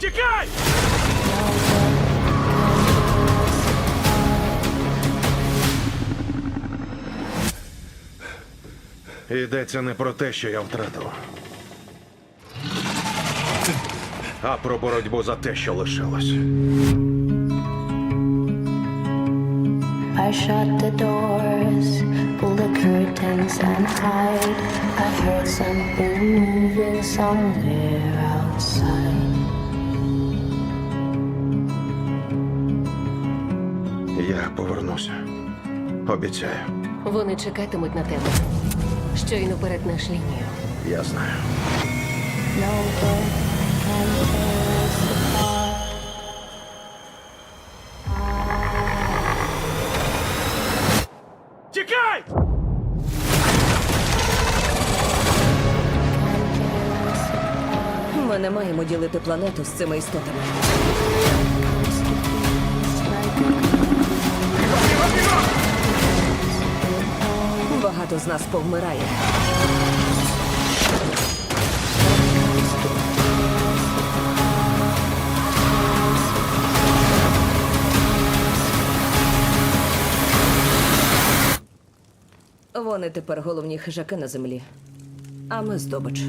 Тікай! Йдеться не про те, що я втратив, а про боротьбу за те, що лишилось. I shut the doors, pull the curtains and hide. I heard something moving somewhere outside. Я повернуся. Обіцяю. Вони чекатимуть на тебе. Щойно перетнеш лінію. Я знаю. Тікай! Ми не маємо ділити планету з цими істотами. Багато з нас повмирає. Вони тепер головні хижаки на землі. А ми здобич.